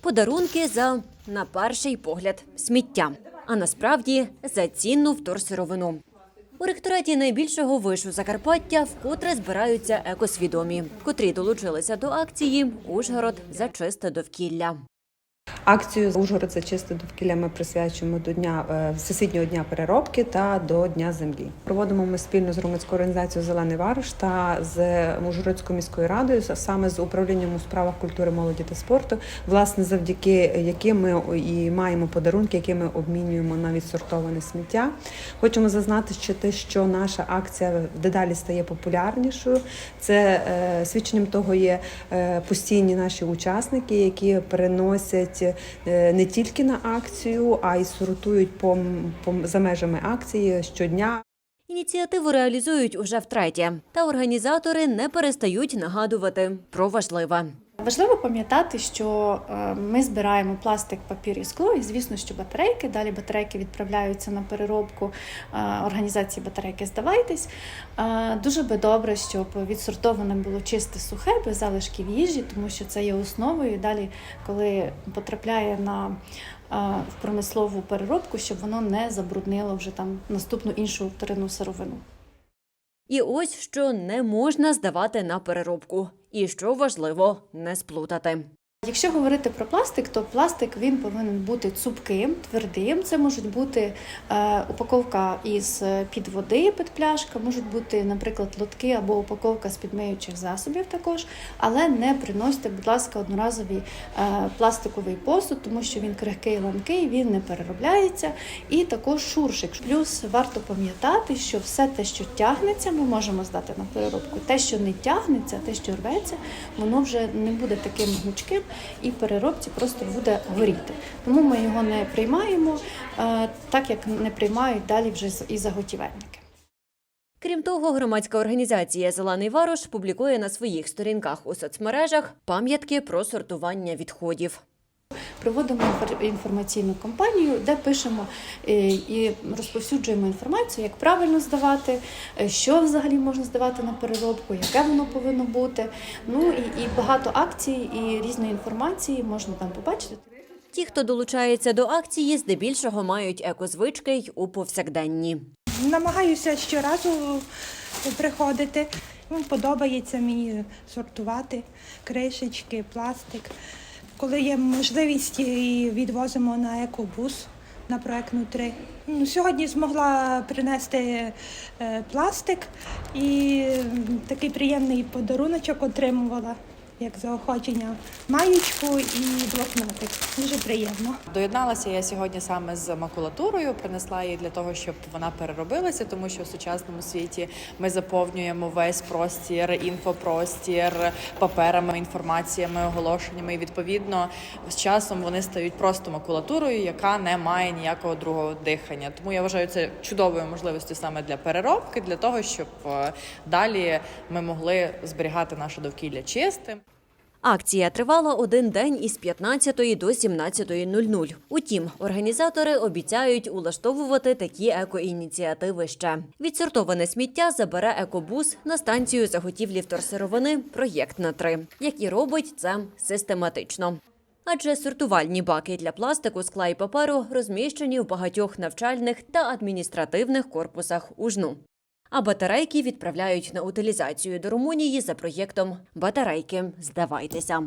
Подарунки за на перший погляд сміття, а насправді за цінну вторсировину. У ректораті найбільшого вишу Закарпаття вкотре збираються екосвідомі, котрі долучилися до акції Ужгород за чисте довкілля. Акцію Ужгород за чисте довкілля ми присвячуємо до дня е, всесвітнього дня переробки та до Дня землі. Проводимо ми спільно з громадською організацією Зелений Вариш та з Ужгородською міською радою, саме з управлінням у справах культури, молоді та спорту, власне, завдяки яким ми і маємо подарунки, які ми обмінюємо на відсортоване сміття. Хочемо зазначити, що наша акція дедалі стає популярнішою. Це е, свідченням того є е, постійні наші учасники, які приносять не тільки на акцію, а й сортують по, по за межами акції щодня. Ініціативу реалізують уже втретє, та організатори не перестають нагадувати про важливе. Важливо пам'ятати, що е, ми збираємо пластик, папір і скло, і звісно, що батарейки. Далі батарейки відправляються на переробку е, організації батарейки Здавайтесь. Е, Дуже би добре, щоб відсортоване було чисте сухе, без залишків їжі, тому що це є основою. І далі, коли потрапляє на в промислову переробку, щоб воно не забруднило вже там наступну іншу вторинну сировину. І ось що не можна здавати на переробку, і що важливо не сплутати. Якщо говорити про пластик, то пластик він повинен бути цупким, твердим. Це можуть бути е, упаковка із під води, під пляшка, можуть бути, наприклад, лотки або упаковка з підмиючих засобів також. Але не приносьте, будь ласка, одноразовий е, пластиковий посуд, тому що він крихкий, ламкий, він не переробляється. І також шуршик. Плюс варто пам'ятати, що все те, що тягнеться, ми можемо здати на переробку. Те, що не тягнеться, те, що рветься, воно вже не буде таким гнучким і переробці просто буде горіти. Тому ми його не приймаємо, е, так як не приймають далі вже і заготівельники. Крім того, громадська організація Зелений Варош публікує на своїх сторінках у соцмережах пам'ятки про сортування відходів. Проводимо інфор- інформаційну кампанію, де пишемо е, і розповсюджуємо інформацію, як правильно здавати, е, що взагалі можна здавати на переробку, яке воно повинно бути. Ну і, і багато акцій і різної інформації можна там побачити. Ті, хто долучається до акції, здебільшого мають екозвички й у повсякденні. Намагаюся щоразу приходити. Ну, Подобається мені сортувати кришечки, пластик. Коли є можливість, і відвозимо на екобус на проектну 3. Ну, Сьогодні змогла принести е, пластик і такий приємний подаруночок отримувала, як заохочення, маєчку і блокнотик. Дуже приємно. Доєдналася я сьогодні саме з макулатурою, принесла її для того, щоб вона переробилася, тому що в сучасному світі ми заповнюємо весь простір, інфопростір паперами, інформаціями, оголошеннями. І відповідно з часом вони стають просто макулатурою, яка не має ніякого другого дихання. Тому я вважаю це чудовою можливістю саме для переробки, для того, щоб е, далі ми могли зберігати наше довкілля чистим. Акція тривала один день із 15 до 17.00. Утім, організатори обіцяють улаштовувати такі екоініціативи ще. Відсортоване сміття забере екобус на станцію заготівлі вторсировини проєкт на 3 як і робить це систематично. Адже сортувальні баки для пластику, скла і паперу розміщені в багатьох навчальних та адміністративних корпусах ужну. А батарейки відправляють на утилізацію до Румунії за проєктом Батарейки здавайтеся.